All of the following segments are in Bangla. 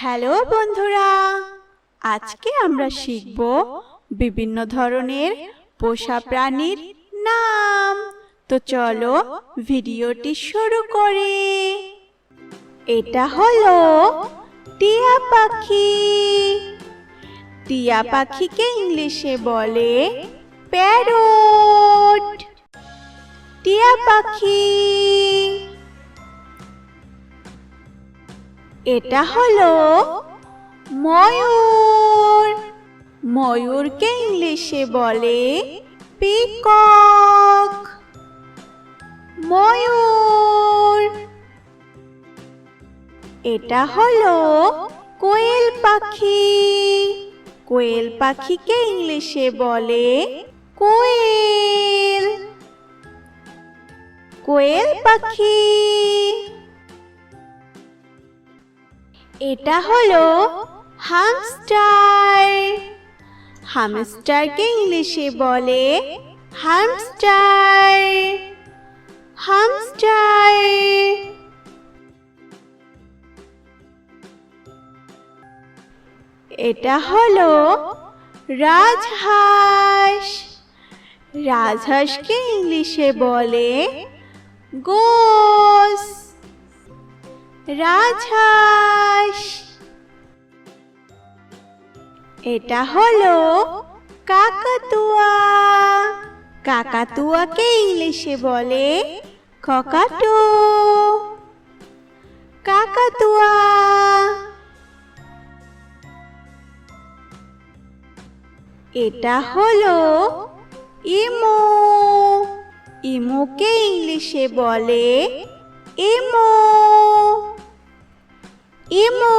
হ্যালো বন্ধুরা, আজকে আমরা শিখব বিভিন্ন ধরনের পোষা প্রাণীর নাম। তো চলো ভিডিওটি শুরু করি। এটা হলো টিয়া পাখি। টিয়া পাখিকে ইংলিশে বলে প্যারট। টিয়া পাখি। এটা হলো ময়ূর। ময়ূরকে ইংলিশে বলে পিকক ময়ূর। এটা হলো কোয়েল পাখি। কোয়েল পাখিকে ইংলিশে বলে কোয়েল। কোয়েল পাখি। এটা হলো হামস্টার হামস্টারকে ইংলিশে বলে হামস্টার হামস্টার এটা হলো রাজহাঁস। রাজহাঁসকে ইংলিশে বলে গোস। রাজহাঁস। এটা হলো কাকাতুয়া। কাকাতুয়াকে ইংলিশে বলে ককাটু। কাকাতুয়া। এটা হলো ইমু। ইমুকে ইংলিশে বলে ইমু ইমু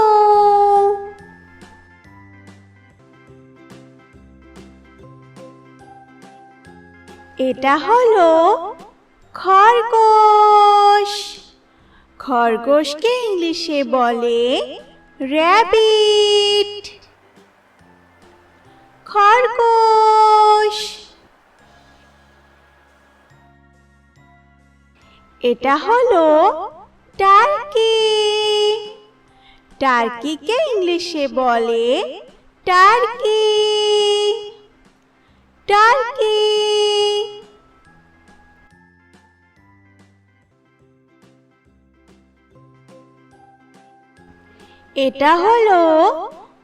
এটা হলো খরগোশ। খরগোশকে ইংলিশে বলে র্যাবিট। খরগোশ। এটা হলো টার্কি। টার্কিকে ইংলিশে বলে টার্কি। টার্কি। এটা হলো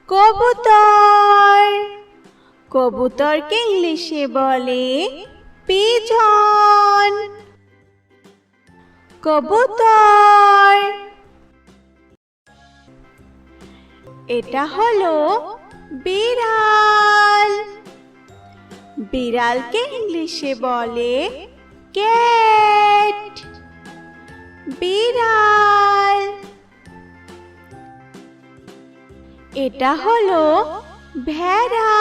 কবুতর। কবুতরকে ইংলিশে বলে পিজন কবুতর। এটা হলো বিড়াল। বিড়ালকে ইংলিশে বলে ক্যাট। বিড়াল। এটা হলো ভেড়া।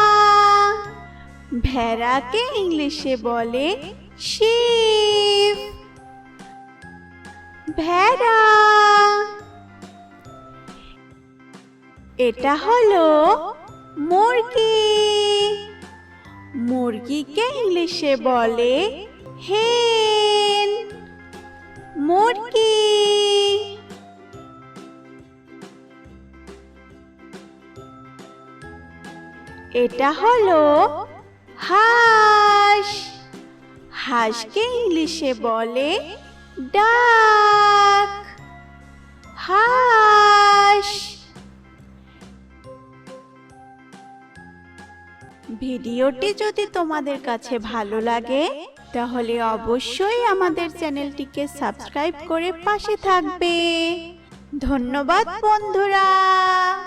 ভেড়াকে ইংলিশে বলে শিপ ভেড়া। এটা হলো মুরগি। মুরগিকে ইংলিশে বলে হেন। মুরগি। এটা হলো হাঁস। হাঁসকে ইংলিশে বলে ডাক। হাঁস। ভিডিওটি যদি তোমাদের কাছে ভালো লাগে, তাহলে অবশ্যই আমাদের চ্যানেলটিকে সাবস্ক্রাইব করে পাশে থাকবে। ধন্যবাদ, বন্ধুরা।